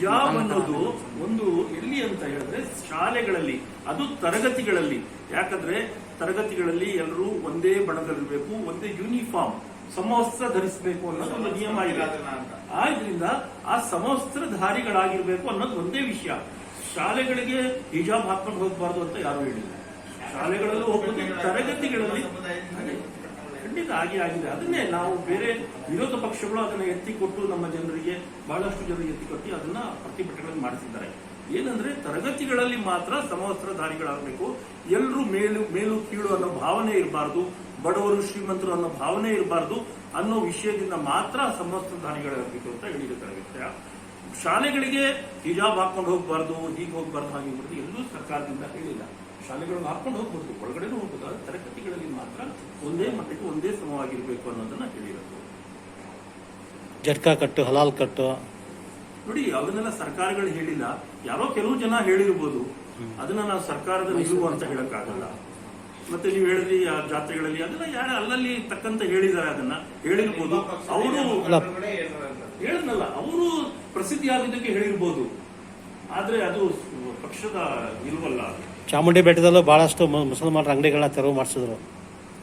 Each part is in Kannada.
ಹಿಜಾಬ್ ಅನ್ನೋದು ಒಂದು ಎಲ್ಲಿ ಅಂತ ಹೇಳಿದ್ರೆ ಶಾಲೆಗಳಲ್ಲಿ, ಅದು ತರಗತಿಗಳಲ್ಲಿ. ಯಾಕಂದ್ರೆ ತರಗತಿಗಳಲ್ಲಿ ಎಲ್ಲರೂ ಒಂದೇ ಬಣ್ಣದಲ್ಲಿರಬೇಕು ಒಂದೇ ಯೂನಿಫಾರ್ಮ್ ಸಮವಸ್ತ್ರ ಧರಿಸಬೇಕು ಅನ್ನೋದು ಒಂದು ನಿಯಮ ಇದೆ. ಆದ್ರಿಂದ ಆ ಸಮವಸ್ತ್ರಧಾರಿಗಳಾಗಿರ್ಬೇಕು ಅನ್ನೋದು ಒಂದೇ ವಿಷಯ. ಶಾಲೆಗಳಿಗೆ ಹಿಜಾಬ್ ಹಾಕೊಂಡು ಹೋಗಬಾರ್ದು ಅಂತ ಯಾರು ಹೇಳಿಲ್ಲ. ಶಾಲೆಗಳಲ್ಲೂ ಹೋಗ್ಬೋದು, ತರಗತಿಗಳಲ್ಲಿ ಖಂಡಿತ ಆಗಿ ಆಗಿದೆ. ಅದನ್ನೇ ನಾವು ಬೇರೆ ವಿರೋಧ ಪಕ್ಷಗಳು ಅದನ್ನ ಎತ್ತಿಕೊಟ್ಟು ನಮ್ಮ ಜನರಿಗೆ ಬಹಳಷ್ಟು ಜನರಿಗೆ ಎತ್ತಿಕೊಟ್ಟು ಅದನ್ನ ಪ್ರತಿಭಟನೆ ಮಾಡಿಸಿದ್ದಾರೆ. ಏನಂದ್ರೆ ತರಗತಿಗಳಲ್ಲಿ ಮಾತ್ರ ಸಮವಸ್ತ್ರಧಾರಿಗಳಾಗಬೇಕು ಎಲ್ಲರೂ ಮೇಲು ಮೇಲು ಕೀಳು ಅನ್ನೋ ಭಾವನೆ ಇರಬಾರ್ದು. ಬಡವರು ಶ್ರೀಮಂತರು ಅನ್ನೋ ಭಾವನೆ ಇರಬಾರ್ದು ಅನ್ನೋ ವಿಷಯದಿಂದ ಮಾತ್ರ ಸಮವಸ್ತ್ರಧಾರಿಗಳಾಗಬೇಕು ಅಂತ ಹೇಳಿದ ವಿಷಯ ಶಾಲೆಗಳಿಗೆ ಹಿಜಾಬ್ ಹಾಕೊಂಡು ಹೋಗಬಾರ್ದು ಹೀಗೆ ಹೋಗಬಾರ್ದು ಹಾಗೆ ಹೋಗ್ಬಾರ್ದು ಎಲ್ಲೂ ಸರ್ಕಾರದಿಂದ ಹೇಳಿಲ್ಲ. ಶಾಲೆಗಳನ್ನು ಹಾಕೊಂಡು ಹೋಗ್ಬೋದು ಒಳಗಡೆನೂ ಹೋಗ್ಬೋದು ಆದ್ರೆ ತರಗತಿಗಳಲ್ಲಿ ಮಾತ್ರ ಒಂದೇ ಮಟ್ಟಕ್ಕೆ ಒಂದೇ ಸಮವಾಗಿರಬೇಕು ಅನ್ನೋದನ್ನ ಹೇಳಿರೋದು. ಜಟ್ಕಾ ಕಟ್ಟು ಹಲಾಲ್ ಕಟ್ಟು ನೋಡಿ ಅದನ್ನೆಲ್ಲ ಸರ್ಕಾರಗಳು ಹೇಳಿಲ್ಲ. ಯಾರೋ ಕೆಲವು ಜನ ಹೇಳಿರ್ಬೋದು. ಅದನ್ನ ನಾವು ಸರ್ಕಾರದ ನಿಲುವು ಅಂತ ಹೇಳಕ್ಕಾಗಲ್ಲ. ಮತ್ತೆ ನೀವು ಹೇಳಿದ್ರಿ ಆ ಜಾತ್ರೆಗಳಲ್ಲಿ ಅದನ್ನ ಯಾರು ಅಲ್ಲಲ್ಲಿ ತಕ್ಕಂತ ಹೇಳಿದ್ದಾರೆ ಅದನ್ನ. ಹೇಳಿರ್ಬೋದು. ಅವರು ಹೇಳಿದ್ನಲ್ಲ ಅವರು ಪ್ರಸಿದ್ಧಿ ಆಗಿದ್ದಕ್ಕೆ ಹೇಳಿರ್ಬೋದು. ಆದ್ರೆ ಅದು ಪಕ್ಷದ ನಿಲುವಲ್ಲ ಅದು. ಚಾಮುಂಡಿ ಬೆಟ್ಟದಲ್ಲೂ ಬಹಳಷ್ಟು ಮುಸಲ್ಮಾನರ ಅಂಗಡಿಗಳನ್ನ ತೆರವು ಮಾಡಿಸಿದ್ರು.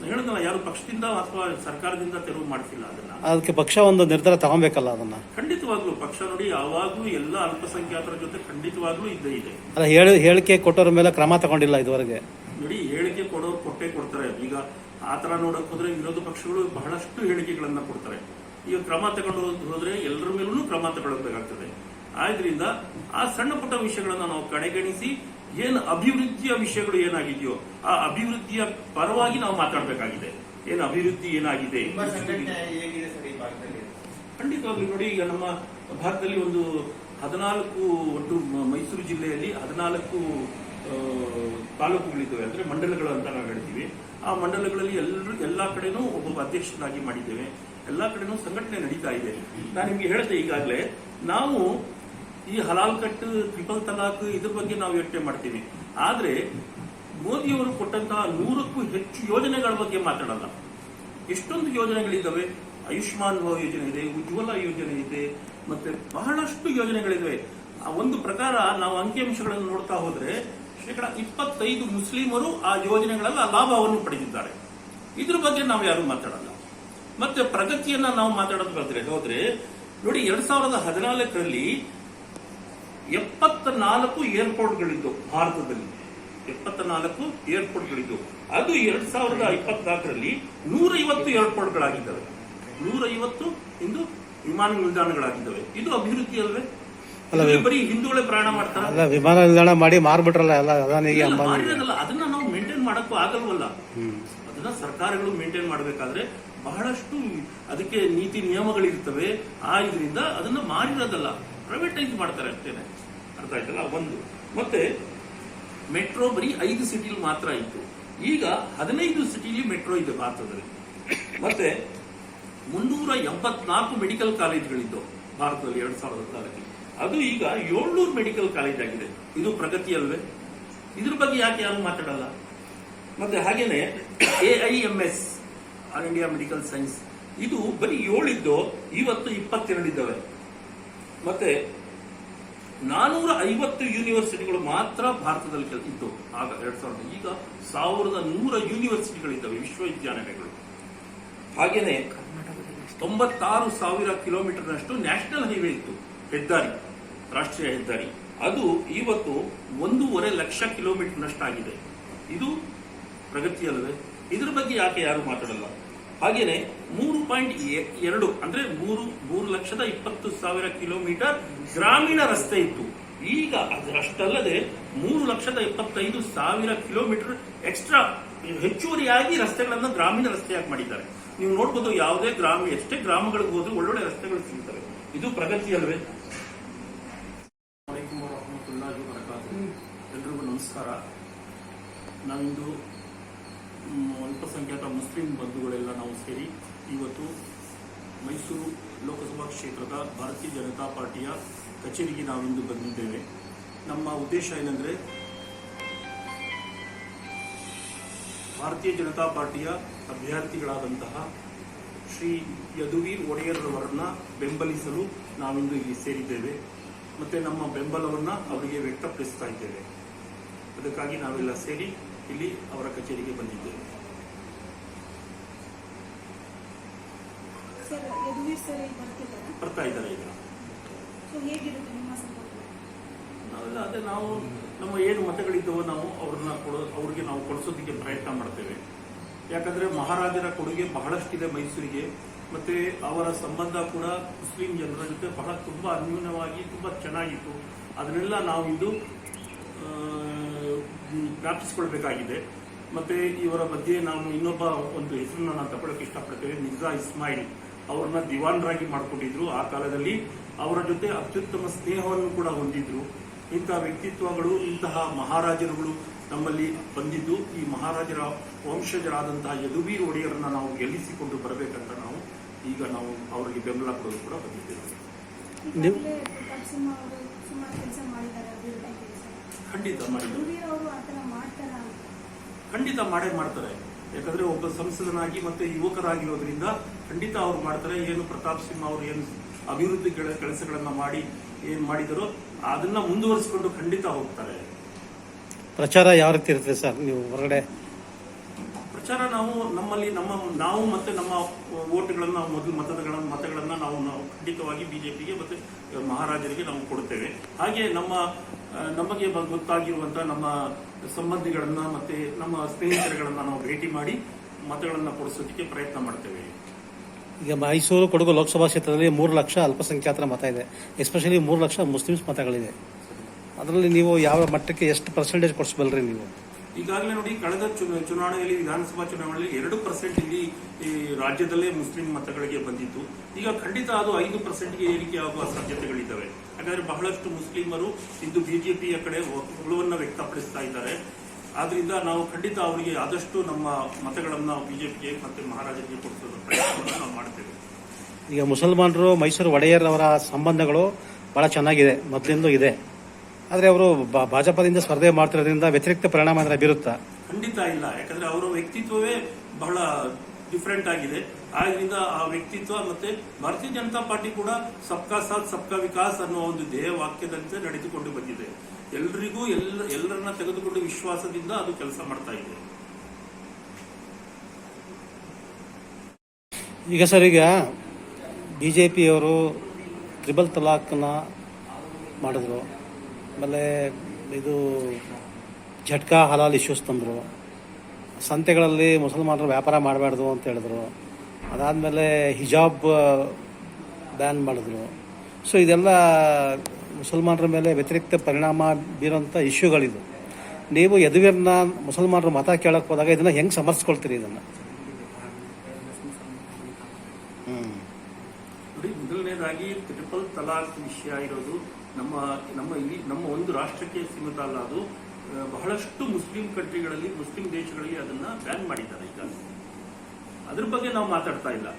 ಹೇಳಿದ್ನಲ್ಲ ಯಾರು ಪಕ್ಷದಿಂದ ಅಥವಾ ಸರ್ಕಾರದಿಂದ ತೆರವು ಮಾಡಿಸಿಲ್ಲ ಅದನ್ನ. ಅದಕ್ಕೆ ಪಕ್ಷ ಒಂದು ನಿರ್ಧಾರ ತಗೊಬೇಕಲ್ಲ ಅದನ್ನ. ಖಂಡಿತವಾಗ್ಲೂ ಪಕ್ಷ ನೋಡಿ ಯಾವಾಗ್ಲೂ ಎಲ್ಲ ಅಲ್ಪಸಂಖ್ಯಾತರ ಜೊತೆ ಖಂಡಿತವಾಗ್ಲೂ ಇದ್ದೇ ಇದೆ. ಅಲ್ಲ ಹೇಳಿ ಹೇಳಿಕೆ ಕೊಟ್ಟವ್ರ ಮೇಲೆ ಕ್ರಮ ತಗೊಂಡಿಲ್ಲ ಇದುವರೆಗೆ. ನೋಡಿ ಹೇಳಿಕೆ ಕೊಡೋರು ಕೊಟ್ಟೆ ಕೊಡ್ತಾರೆ. ಈಗ ಆ ತರ ನೋಡಕ್ ಹೋದ್ರೆ ವಿರೋಧ ಪಕ್ಷಗಳು ಬಹಳಷ್ಟು ಹೇಳಿಕೆಗಳನ್ನ ಕೊಡ್ತಾರೆ. ಈಗ ಕ್ರಮ ತಗೊಂಡು ಹೋದ್- ಹೋದ್ರೆ ಎಲ್ಲರ ಮೇಲೂ ಕ್ರಮ ತಗೊಳ್ಬೇಕಾಗ್ತದೆ. ಆದ್ರಿಂದ ಆ ಸಣ್ಣ ಪುಟ್ಟ ವಿಷಯಗಳನ್ನ ನಾವು ಕಡೆಗಣಿಸಿ ಏನು ಅಭಿವೃದ್ಧಿಯ ವಿಷಯಗಳು ಏನಾಗಿದೆಯೋ ಆ ಅಭಿವೃದ್ಧಿಯ ಪರವಾಗಿ ನಾವು ಮಾತಾಡಬೇಕಾಗಿದೆ. ಏನು ಅಭಿವೃದ್ಧಿ ಏನಾಗಿದೆ? ಖಂಡಿತವಾಗಿ ನೋಡಿ ಈಗ ನಮ್ಮ ಭಾರತದಲ್ಲಿ ಒಂದು ಹದಿನಾಲ್ಕು ಒಟ್ಟು ಮೈಸೂರು ಜಿಲ್ಲೆಯಲ್ಲಿ ಹದಿನಾಲ್ಕು ತಾಲೂಕುಗಳಿದ್ದಾವೆ. ಅಂದ್ರೆ ಮಂಡಲಗಳು ಅಂತ ನಾವು ಹೇಳ್ತೀವಿ. ಆ ಮಂಡಲಗಳಲ್ಲಿ ಎಲ್ಲರೂ ಎಲ್ಲಾ ಕಡೆನೂ ಒಬ್ಬೊಬ್ಬ ಅಧ್ಯಕ್ಷರಾಗಿ ಮಾಡಿದ್ದೇವೆ. ಎಲ್ಲಾ ಕಡೆನೂ ಸಂಘಟನೆ ನಡೀತಾ ಇದೆ. ನಾನು ನಿಮ್ಗೆ ಹೇಳಿದೆ ಈಗಾಗಲೇ, ನಾವು ಈ ಹಲಾಲ್ ಕಟ್ ಟ್ರಿಪಲ್ ತಲಾಕ್ ಇದ್ರ ಬಗ್ಗೆ ನಾವು ಯೋಚನೆ ಮಾಡ್ತೀವಿ. ಆದ್ರೆ, ಮೋದಿಯವರು ಕೊಟ್ಟಂತಹ ನೂರಕ್ಕೂ ಹೆಚ್ಚು ಯೋಜನೆಗಳ ಬಗ್ಗೆ ಮಾತಾಡಲ್ಲ. ಎಷ್ಟೊಂದು ಯೋಜನೆಗಳಿದ್ದಾವೆ? ಆಯುಷ್ಮಾನ್ ಭವ ಯೋಜನೆ ಇದೆ, ಉಜ್ವಲ ಯೋಜನೆ ಇದೆ, ಮತ್ತೆ ಬಹಳಷ್ಟು ಯೋಜನೆಗಳಿವೆ ಆ ಒಂದು ಪ್ರಕಾರ ನಾವು ಅಂಕಿಅಂಶಗಳನ್ನು ನೋಡ್ತಾ ಹೋದ್ರೆ, ಶೇಕಡ ಇಪ್ಪತ್ತೈದು ಮುಸ್ಲಿಮರು ಆ ಯೋಜನೆಗಳೆಲ್ಲ ಲಾಭವನ್ನು ಪಡೆದಿದ್ದಾರೆ. ಇದ್ರ ಬಗ್ಗೆ ನಾವು ಯಾರು ಮಾತಾಡಲ್ಲ. ಮತ್ತೆ ಪ್ರಗತಿಯನ್ನ ನಾವು ಮಾತಾಡೋದಾದ್ರೆ ಹೋದ್ರೆ? ನೋಡಿ ಎರಡ್ ಸಾವಿರದ ಹದಿನಾಲ್ಕರಲ್ಲಿ ಎಪ್ಪತ್ತ ನಾಲ್ಕು ಏರ್ಪೋರ್ಟ್ಗಳಿದ್ದವು ಭಾರತದಲ್ಲಿ. ಎಪ್ಪತ್ತ ನಾಲ್ಕು ಏರ್ಪೋರ್ಟ್ಗಳಿದ್ದವು. ಅದು ಎರಡ್ ಸಾವಿರದ ಇಪ್ಪತ್ನಾಲ್ಕರಲ್ಲಿ ನೂರೈವತ್ತು ಏರ್ಪೋರ್ಟ್ಗಳಾಗಿದ್ದಾವೆ. ನೂರೈವತ್ತು ಇಂದು ವಿಮಾನ ನಿಲ್ದಾಣಗಳಾಗಿದ್ದಾವೆ. ಇದು ಅಭಿವೃದ್ಧಿ ಅಲ್ವೇ? ಬರೀ ಹಿಂದೂಗಳೇ ಪ್ರಯಾಣ ಮಾಡ್ತಾರೆ? ವಿಮಾನ ನಿಲ್ದಾಣ ಮಾಡಿ ಮಾರ್ಬಿಟ್ರಲ್ಲ ಎಲ್ಲ ಅದನ್ನ ನಾವು ಮೇಂಟೈನ್ ಮಾಡಕ್ಕೂ ಆಗಲ್ವಲ್ಲ. ಅದನ್ನ ಸರ್ಕಾರಗಳು ಮೇಂಟೈನ್ ಮಾಡಬೇಕಾದ್ರೆ ಬಹಳಷ್ಟು ಅದಕ್ಕೆ ನೀತಿ ನಿಯಮಗಳಿರ್ತವೆ ಆ ಇದರಿಂದ ಅದನ್ನ ಮಾರಿರೋದಲ್ಲ. ಪ್ರೈವೇಟೈಸ್ ಮಾಡ್ತಾರೆ ಅಷ್ಟೇನೆ ಅರ್ಥ ಆಯ್ತಲ್ಲ? ಒಂದು. ಮತ್ತೆ, ಮೆಟ್ರೋ ಬರೀ ಐದು ಸಿಟಿಲಿ ಮಾತ್ರ ಇತ್ತು ಈಗ ಹದಿನೈದು ಸಿಟಿಲಿ ಮೆಟ್ರೋ ಇದೆ ಭಾರತದಲ್ಲಿ. ಮತ್ತೆ, ಮುನ್ನೂರ ಎಂಬತ್ನಾಲ್ಕು ಮೆಡಿಕಲ್ ಕಾಲೇಜ್ಗಳಿದ್ದವು ಭಾರತದಲ್ಲಿ ಎರಡ್ ಸಾವಿರದ ಹದಿನಾಲ್ಕು ಅದು ಈಗ ಏಳ್ನೂರು ಮೆಡಿಕಲ್ ಕಾಲೇಜ್ ಆಗಿದೆ. ಇದು ಪ್ರಗತಿ ಅಲ್ವೇ? ಇದ್ರ ಬಗ್ಗೆ ಯಾಕೆ ಯಾರು ಮಾತಾಡಲ್ಲ? ಮತ್ತೆ ಹಾಗೇನೆ A I M S all India medical science ಇದು ಬರೀ ಏಳಿದ್ದು, ಇವತ್ತು ಇಪ್ಪತ್ತೆರಡಿದ್ದಾವೆ. ಮತ್ತೆ ನಾನೂರ ಐವತ್ತು ಯೂನಿವರ್ಸಿಟಿಗಳು ಮಾತ್ರ ಭಾರತದಲ್ಲಿ ಇತ್ತು ಆಗ ಎರಡ್ ಸಾವಿರದ, ಈಗ ಸಾವಿರದ ನೂರ ಯೂನಿವರ್ಸಿಟಿಗಳಿದ್ದಾವೆ, ವಿಶ್ವವಿದ್ಯಾನಿಲಯಗಳು. ಹಾಗೇನೆ ತೊಂಬತ್ತಾರು ಸಾವಿರ ಕಿಲೋಮೀಟರ್ನಷ್ಟು ನ್ಯಾಷನಲ್ ಹೈವೇ ಇತ್ತು, ಹೆದ್ದಾರಿ, ರಾಷ್ಟ್ರೀಯ ಹೆದ್ದಾರಿ. ಅದು ಇವತ್ತು ಒಂದೂವರೆ ಲಕ್ಷ ಕಿಲೋಮೀಟರ್ನಷ್ಟಾಗಿದೆ. ಇದು ಪ್ರಗತಿ ಅಲ್ಲವೇ ಇದ್ರ ಬಗ್ಗೆ ಯಾಕೆ ಯಾರು ಮಾತಾಡಲ್ಲ? ಹಾಗೇನೆ ಮೂರು ಪಾಯಿಂಟ್ ಎರಡು ಅಂದ್ರೆ ಮೂರು ಮೂರು ಲಕ್ಷದ ಇಪ್ಪತ್ತು ಸಾವಿರ ಕಿಲೋಮೀಟರ್ ಗ್ರಾಮೀಣ ರಸ್ತೆ ಇತ್ತು. ಈಗ ಅದರಷ್ಟಲ್ಲದೆ ಮೂರು ಲಕ್ಷದ ಇಪ್ಪತ್ತೈದು ಸಾವಿರ ಕಿಲೋಮೀಟರ್ ಎಕ್ಸ್ಟ್ರಾ ಹೆಚ್ಚುವರಿಯಾಗಿ ರಸ್ತೆಗಳನ್ನು ಗ್ರಾಮೀಣ ರಸ್ತೆಯಾಗಿ ಮಾಡಿದ್ದಾರೆ. ನೀವು ನೋಡ್ಬೋದು ಯಾವುದೇ ಗ್ರಾಮ ಎಷ್ಟೇ ಗ್ರಾಮಗಳಿಗೆ ಹೋದ್ರೂ ಒಳ್ಳೊಳ್ಳೆ ರಸ್ತೆಗಳು ಸಿಗುತ್ತವೆ ಇದು ಪ್ರಗತಿ ಅಲ್ವೇ. ಎಲ್ರಿಗೂ ನಮಸ್ಕಾರ. ನಾವಿಂದು ಮ್, ಅಲ್ಪಸಂಖ್ಯಾತ ಮುಸ್ಲಿಂ ಬಂಧುಗಳೆಲ್ಲ ನಾವು ಸೇರಿ ಇವತ್ತು ಮೈಸೂರು ಲೋಕಸಭಾ ಕ್ಷೇತ್ರದ ಭಾರತೀಯ ಜನತಾ ಪಾರ್ಟಿಯ ಕಚೇರಿಗೆ ನಾವಿಂದು ಬಂದಿದ್ದೇವೆ. ನಮ್ಮ ಉದ್ದೇಶ ಏನಂದ್ರೆ ಭಾರತೀಯ ಜನತಾ ಪಾರ್ಟಿಯ ಅಭ್ಯರ್ಥಿಗಳಾದಂತಹ ಶ್ರೀ ಯದುವೀರ್ ಒಡೆಯರ್ ಅವರನ್ನ ಬೆಂಬಲಿಸಲು ನಾವಿಂದು ಇಲ್ಲಿ ಸೇರಿದ್ದೇವೆ. ಮತ್ತೆ ನಮ್ಮ ಬೆಂಬಲವನ್ನ ಅವರಿಗೆ ವ್ಯಕ್ತಪಡಿಸ್ತಾ ಇದ್ದೇವೆ. ಅದಕ್ಕಾಗಿ ನಾವೆಲ್ಲ ಸೇರಿ ಇಲ್ಲಿ ಅವರ ಕಚೇರಿಗೆ ಬಂದಿದ್ದೇವೆ ಬರ್ತಾ ಇದ್ದಾರೆ ಈಗ. ನಾವೆಲ್ಲ ಅದೇ ನಾವು ನಮ್ಮ ಏನು ಮತಗಳಿದ್ದವೋ ನಾವು ಅವ್ರನ್ನ ಕೊಡೋ ಅವ್ರಿಗೆ ನಾವು ಕೊಡಿಸೋದಕ್ಕೆ ಪ್ರಯತ್ನ ಮಾಡ್ತೇವೆ. ಯಾಕಂದ್ರೆ ಮಹಾರಾಜರ ಕೊಡುಗೆ ಬಹಳಷ್ಟಿದೆ ಮೈಸೂರಿಗೆ ಮತ್ತೆ ಅವರ ಸಂಬಂಧ ಕೂಡ ಮುಸ್ಲಿಂ ಜನರ ಜೊತೆ ಬಹಳ ತುಂಬಾ ಅನ್ಯೂನ್ಯವಾಗಿ ತುಂಬಾ ಚೆನ್ನಾಗಿತ್ತು. ಅದನ್ನೆಲ್ಲ ನಾವು ಇಂದು ಮತ್ತು ಇವರ ಮಧ್ಯೆ ನಾವು ಇನ್ನೊಬ್ಬ ಒಂದು ಹೆಸರನ್ನು ನಾನು ತಗೊಳ್ಳಕ್ಕೆ ಇಷ್ಟಪಡ್ತೇವೆ ಮಿರ್ಜಾ ಇಸ್ಮಾಯಿಲ್. ಅವ್ರನ್ನ ದಿವಾನ್ರಾಗಿ ಮಾಡ್ಕೊಂಡಿದ್ರು. ಆ ಕಾಲದಲ್ಲಿ ಅವರ ಜೊತೆ ಅತ್ಯುತ್ತಮ ಸ್ನೇಹವನ್ನು ಕೂಡ ಹೊಂದಿದ್ರು. ಇಂತಹ ವ್ಯಕ್ತಿತ್ವಗಳು, ಇಂತಹ ಮಹಾರಾಜರುಗಳು ನಮ್ಮಲ್ಲಿ ಬಂದಿದ್ದು, ಈ ಮಹಾರಾಜರ ವಂಶಜರಾದಂತಹ ಯದುವೀರ್ ಒಡೆಯರನ್ನ ನಾವು ಗೆಲ್ಲಿಸಿಕೊಂಡು ಬರಬೇಕಂತ ನಾವು ಈಗ ನಾವು ಅವರಿಗೆ ಬೆಂಬಲ ಕೊಡೋದು ಕೂಡ ಬಂದಿದ್ದೇವೆ. ಖಂಡಿತ ಥರ ಖಂಡಿತ ಮಾಡೇ ಮಾಡ್ತಾರೆ. ಯಾಕಂದ್ರೆ ಒಬ್ಬ ಸಂಸದನಾಗಿ ಮತ್ತೆ ಯುವಕರಾಗಿರೋದ್ರಿಂದ ಖಂಡಿತ ಅವ್ರು ಮಾಡ್ತಾರೆ. ಏನು ಪ್ರತಾಪ್ ಸಿಂಹ ಅವರು ಏನು ಅಭಿವೃದ್ಧಿ ಕೆಲ- ಕೆಲಸಗಳನ್ನ ಮಾಡಿ ಏನ್ ಮಾಡಿದರೋ ಅದನ್ನ ಮುಂದುವರಿಸಿಕೊಂಡು ಖಂಡಿತ ಹೋಗ್ತಾರೆ. ಪ್ರಚಾರ ಯಾವ ರೀತಿ ಇರುತ್ತೆ ಸರ್ ನೀವು ಹೊರಗಡೆ? ಪ್ರಚಾರ ನಾವು ನಮ್ಮಲ್ಲಿ ನಮ್ಮ ನಾವು ಮತ್ತೆ ನಮ್ಮ ಓಟ್ಗಳನ್ನ ನಾವು ಮೊದಲು ಮತಗಳ ಮತಗಳನ್ನ ನಾವು ನಾವು ಖಂಡಿತವಾಗಿ ಬಿಜೆಪಿಗೆ ಮತ್ತೆ ಮಹಾರಾಜರಿಗೆ ನಾವು ಕೊಡ್ತೇವೆ. ಹಾಗೆ ನಮ್ಮ ನಮಗೆ ಗೊತ್ತಾಗಿರುವಂತಹ ನಮ್ಮ ಸಂಬಂಧಿಗಳನ್ನ ಮತ್ತೆ ನಮ್ಮ ಸ್ನೇಹಿತರುಗಳನ್ನ ನಾವು ಭೇಟಿ ಮಾಡಿ ಮತಗಳನ್ನ ಕೊಡಿಸೋದಕ್ಕೆ ಪ್ರಯತ್ನ ಮಾಡ್ತೇವೆ. ಈಗ ಮೈಸೂರು ಕೊಡಗು ಲೋಕಸಭಾ ಕ್ಷೇತ್ರದಲ್ಲಿ ಮೂರು ಲಕ್ಷ ಅಲ್ಪಸಂಖ್ಯಾತರ ಮತ ಇದೆ. ಎಸ್ಪೆಷಲಿ ಮೂರು ಲಕ್ಷ ಮುಸ್ಲಿಮ್ಸ್ ಮತಗಳಿದೆ. ಅದರಲ್ಲಿ ನೀವು ಯಾವ ಮಟ್ಟಕ್ಕೆ ಎಷ್ಟು ಪರ್ಸೆಂಟೇಜ್ ಕೊಡಿಸಬಲ್ಲರಿ ನೀವು? ಈಗಾಗಲೇ ನೋಡಿ ಕಳೆದ ಚುನಾವಣೆಯಲ್ಲಿ ವಿಧಾನಸಭಾ ಚುನಾವಣೆಯಲ್ಲಿ ಎರಡು ಪರ್ಸೆಂಟ್ ಇಲ್ಲಿ ಈ ರಾಜ್ಯದಲ್ಲೇ ಮುಸ್ಲಿಂ ಮತಗಳಿಗೆ ಬಂದಿತ್ತು. ಈಗ ಖಂಡಿತ ಅದು ಐದು ಪರ್ಸೆಂಟ್ಗೆ ಏರಿಕೆ ಆಗುವ ಸಾಧ್ಯತೆಗಳಿದ್ದಾವೆ. ಹಾಗಾದ್ರೆ ಬಹಳಷ್ಟು ಮುಸ್ಲಿಮರು ಇಂದು ಬಿಜೆಪಿಯ ಕಡೆ ಒಲವನ್ನ ವ್ಯಕ್ತಪಡಿಸ್ತಾ ಇದ್ದಾರೆ. ಆದ್ರಿಂದ ನಾವು ಖಂಡಿತ ಅವರಿಗೆ ಆದಷ್ಟು ನಮ್ಮ ಮತಗಳನ್ನು ಬಿಜೆಪಿಗೆ ಮತ್ತೆ ಮಹಾರಾಜರಿಗೆ ಕೊಡಿಸೋದು ಪ್ರಯತ್ನವನ್ನು ನಾವು ಮಾಡ್ತೇವೆ. ಈಗ ಮುಸಲ್ಮಾನರು ಮೈಸೂರು ಒಡೆಯರ್ ಅವರ ಸಂಬಂಧಗಳು ಬಹಳ ಚೆನ್ನಾಗಿದೆ, ಮೊದಲಿಂದ ಇದೆ. ಆದರೆ ಅವರು ಭಾಜಪದಿಂದ ಸ್ಪರ್ಧೆ ಮಾಡ್ತಿರೋದ್ರಿಂದ ವ್ಯತಿರಿಕ್ತ ಪರಿಣಾಮ ಅಂದ್ರೆ ಬೀರುತ್ತಾ? ಖಂಡಿತ ಇಲ್ಲ. ಯಾಕಂದ್ರೆ ಅವರ ವ್ಯಕ್ತಿತ್ವವೇ ಬಹಳ ಡಿಫ್ರೆಂಟ್ ಆಗಿದೆ. ಆದ್ರಿಂದ ಆ ವ್ಯಕ್ತಿತ್ವ ಮತ್ತೆ ಭಾರತೀಯ ಜನತಾ ಪಾರ್ಟಿ ಕೂಡ ಸಬ್ಕಾ ಸಾಥ್ ಸಬ್ಕಾ ವಿಕಾಸ್ ಅನ್ನೋ ಒಂದು ಧ್ಯೇಯ ವಾಕ್ಯದಂತೆ ನಡೆದುಕೊಂಡು ಬಂದಿದೆ. ಎಲ್ರಿಗೂ ಎಲ್ಲ ಎಲ್ಲರನ್ನ ತೆಗೆದುಕೊಂಡು ವಿಶ್ವಾಸದಿಂದ ಅದು ಕೆಲಸ ಮಾಡ್ತಾ ಇದೆ. ಈಗ ಸರ್ ಈಗ ಬಿ ಜೆ ಪಿಯವರು ತ್ರಿಬಲ್ ತಲಾಖ್ನ ಮಾಡಿದ್ರು. ಆಮೇಲೆ ಇದು ಝಟ್ಕಾ ಹಲಾಲ್ ಇಶ್ಯೂಸ್ ತಂದರು. ಸಂತೆಗಳಲ್ಲಿ ಮುಸಲ್ಮಾನರು ವ್ಯಾಪಾರ ಮಾಡಬಾರ್ದು ಅಂತ ಹೇಳಿದ್ರು. ಅದಾದಮೇಲೆ ಹಿಜಾಬ್ ಬ್ಯಾನ್ ಮಾಡಿದ್ರು. ಸೊ ಇದೆಲ್ಲ ಮುಸಲ್ಮಾನರ ಮೇಲೆ ವ್ಯತಿರಿಕ್ತ ಪರಿಣಾಮ ಬೀರೋಂಥ ಇಶ್ಯೂಗಳಿದು ನೀವು ಯದುವೀರ್ನ ಮುಸಲ್ಮಾನರು ಮತ ಕೇಳಕ್ಕೆ ಹೋದಾಗ ಇದನ್ನು ಹೆಂಗೆ ಸಮರ್ಸ್ಕೊಳ್ತೀರಿ ಇದನ್ನು ಹ್ಞೂ ನೋಡಿ ಮೊದಲನೇದಾಗಿ ಟ್ರಿಪಲ್ ತಲಾಕ್ ವಿಷಯ ಇರೋದು ನಮ್ಮ ನಮ್ಮ ಇಲ್ಲಿ, ನಮ್ಮ ಒಂದು ರಾಷ್ಟ್ರಕ್ಕೆ ಸೀಮಿತ ಅಲ್ಲ ಅದು. ಬಹಳಷ್ಟು ಮುಸ್ಲಿಂ ಕಂಟ್ರಿಗಳಲ್ಲಿ, ಮುಸ್ಲಿಂ ದೇಶಗಳಲ್ಲಿ ಅದನ್ನ ಬ್ಯಾನ್ ಮಾಡಿದ್ದಾರೆ ಈಗ. ಅದ್ರ ಬಗ್ಗೆ ನಾವು ಮಾತಾಡ್ತಾ ಇಲ್ಲ.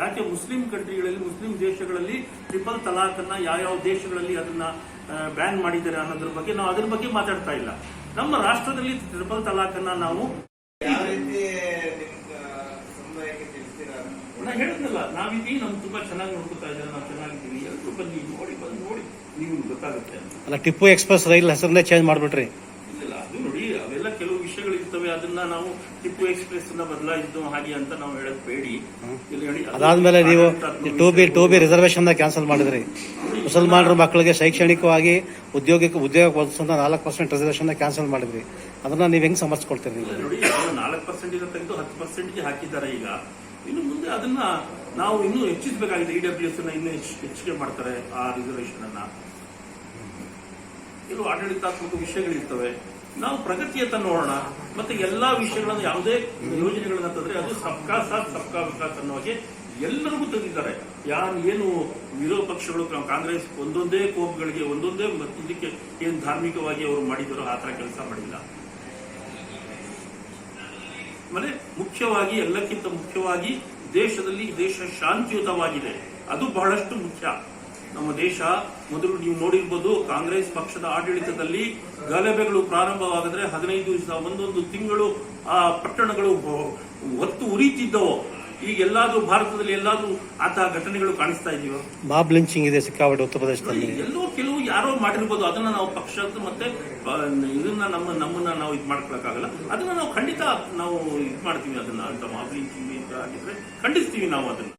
ಯಾಕೆ ಮುಸ್ಲಿಂ ಕಂಟ್ರಿಗಳಲ್ಲಿ, ಮುಸ್ಲಿಂ ದೇಶಗಳಲ್ಲಿ ಟ್ರಿಪಲ್ ತಲಾಕ್ ಅನ್ನ ಯಾವ ದೇಶಗಳಲ್ಲಿ ಅದನ್ನ ಬ್ಯಾನ್ ಮಾಡಿದ್ದಾರೆ ಅನ್ನೋದ್ರ ಬಗ್ಗೆ ನಾವು ಅದ್ರ ಬಗ್ಗೆ ಮಾತಾಡ್ತಾ ಇಲ್ಲ. ನಮ್ಮ ರಾಷ್ಟ್ರದಲ್ಲಿ ಟ್ರಿಪಲ್ ತಲಾಕ್ ಅನ್ನ ನಾವು ಯಾವ ರೀತಿ ತಿಳಿಸ್ತೀರಾ ನಾ ಹೇಳಿದ್ನಲ್ಲ ನಾವಿದ್ದೀವಿ ನಮ್ಗೆ ತುಂಬಾ ಚೆನ್ನಾಗಿ ನೋಡ್ಕೊತಾ ಇದ್ದಾರೆ ನಾವು ಚೆನ್ನಾಗಿದ್ದೀವಿ. ಎಲ್ಲರೂ ಬನ್ನಿ ನೋಡಿ ಬಂದು ನೋಡಿ. ನೀವು ಗೊತ್ತಾಗುತ್ತೆ ಅಂತ. ಅಲ್ಲ ಟಿಪ್ಪು ಎಕ್ಸ್ಪ್ರೆಸ್ ರೈಲ್ ಹೆಸರನ್ನೇ ಚೇಂಜ್ ಮಾಡ್ಬಿಟ್ರಿ. ಇಲ್ಲ ಅದು ನೋಡಿ ಅವೆಲ್ಲ ಕೆಲವು ವಿಷಯಗಳು ಇರ್ತವೆ ಅದನ್ನ ನಾವು ಟಿಪ್ಪು ಎಕ್ಸ್ಪ್ರೆಸ್ನ ಬದಲಾಯಿಸಿದ್ದು ಹಾಗೆ ಅಂತ ನಾವು ಹೇಳಕ್ ಬೇಡಿ. ಅದಾದ್ಮೇಲೆ ನೀವು two B. Two B reservation cancel ಮಾಡಿದ್ರಿ. ಮುಸಲ್ಮಾನರ ಮಕ್ಕಳಿಗೆ ಶೈಕ್ಷಣಿಕವಾಗಿ ಉದ್ಯೋಗಕ್ಕೆ ಉದ್ಯೋಗ ಒದಗಿಸುವಂತ ನಾಲ್ಕು ಪರ್ಸೆಂಟ್ ರಿಸರ್ವೇಶನ್ ಕ್ಯಾನ್ಸಲ್ ಮಾಡಿದ್ರಿ. ಅದನ್ನ ನೀವು ಹೆಂಗ್ ಸಮರ್ಸ್ಕೊಳ್ತೀರಿ ನಾಲ್ಕು ಪರ್ಸೆಂಟ್ ಇಂದ ತೆಗೆದು ಹತ್ತು ಪರ್ಸೆಂಟ್ಗೆ ಹಾಕಿದ್ದಾರೆ ಈಗ. ಇನ್ನು ಮುಂದೆ ಅದನ್ನ ನಾವು ಇನ್ನೂ ಹೆಚ್ಚಿಸಬೇಕಾಗಿದೆ. ಇ ಡಬ್ಲ್ಯೂ ಎಸ್ ಇನ್ನೂ ಹೆಚ್ಚು ಹೆಚ್ಚಿಗೆ ಮಾಡ್ತಾರೆ ಆ ರಿಸರ್ವೇಷನ್ ಅನ್ನ. ಕೆಲವು ಆಡಳಿತಾತ್ಮಕ ವಿಷಯಗಳಿರ್ತವೆ. ನಾವು ಪ್ರಗತಿಯತ್ತ ನೋಡೋಣ. ಮತ್ತೆ ಎಲ್ಲಾ ವಿಷಯಗಳನ್ನು ಯಾವುದೇ ಯೋಜನೆಗಳನ್ನ ತಂದ್ರೆ ಅದು ಸಬ್ಕಾ ಸಾಥ್, ಸಬ್ಕಾ ವಿಕಾಸ್ ಅನ್ನೋ ಹಾಗೆ ಎಲ್ಲರಿಗೂ ತಂದಿದ್ದಾರೆ. ಯಾರು ಏನು ವಿರೋಧ ಪಕ್ಷಗಳು ಕಾಂಗ್ರೆಸ್ ಒಂದೊಂದೇ ಕೋಪಗಳಿಗೆ, ಒಂದೊಂದೇ ಇದಕ್ಕೆ ಏನು ಧಾರ್ಮಿಕವಾಗಿ ಅವರು ಮಾಡಿದಾರೋ ಆ ತರ ಕೆಲಸ ಮಾಡಿಲ್ಲ. ಆಮೇಲೆ ಮುಖ್ಯವಾಗಿ, ಎಲ್ಲಕ್ಕಿಂತ ಮುಖ್ಯವಾಗಿ ದೇಶದಲ್ಲಿ ದೇಶ ಶಾಂತಿಯುತವಾಗಿದೆ. ಅದು ಬಹಳಷ್ಟು ಮುಖ್ಯ. ನಮ್ಮ ದೇಶ, ಮೊದಲು ನೀವು ನೋಡಿರ್ಬೋದು, ಕಾಂಗ್ರೆಸ್ ಪಕ್ಷದ ಆಡಳಿತದಲ್ಲಿ ಗಲಭೆಗಳು ಪ್ರಾರಂಭವಾದರೆ ಹದಿನೈದು ದಿವಸ, ಒಂದೊಂದು ತಿಂಗಳು ಆ ಪಟ್ಟಣಗಳು ಒತ್ತು ಉರಿತಿದ್ದವು. ಈಗ ಎಲ್ಲಾದ್ರೂ ಭಾರತದಲ್ಲಿ ಎಲ್ಲಾದ್ರೂ ಅಂತಹ ಘಟನೆಗಳು ಕಾಣಿಸ್ತಾ ಇದೆಯೋ? ಮಾಬ್ ಲಿಂಚಿಂಗ್ ಇದೆ ಸಿಕ್ಕಾಪಟ್ಟೆ ಉತ್ತರ ಪ್ರದೇಶದಲ್ಲಿ. ಎಲ್ಲೋ ಕೆಲವು ಯಾರೋ ಮಾಡಿರ್ಬೋದು ಅದನ್ನ ನಾವು ಪಕ್ಷದ ಮತ್ತೆ ಇದನ್ನ ನಮ್ಮ ನಮ್ಮನ್ನ ನಾವು ಇದು ಮಾಡ್ಕೊಳಕ್ಕಾಗಲ್ಲ. ಅದನ್ನ ನಾವು ಖಂಡಿತ ನಾವು ಇದು ಮಾಡ್ತೀವಿ ಅದನ್ನ ಅಂತ ಮಾಬಲಿ ಆಗಿದ್ರೆ ಖಂಡಿಸ್ತೀವಿ ನಾವು ಅದನ್ನ.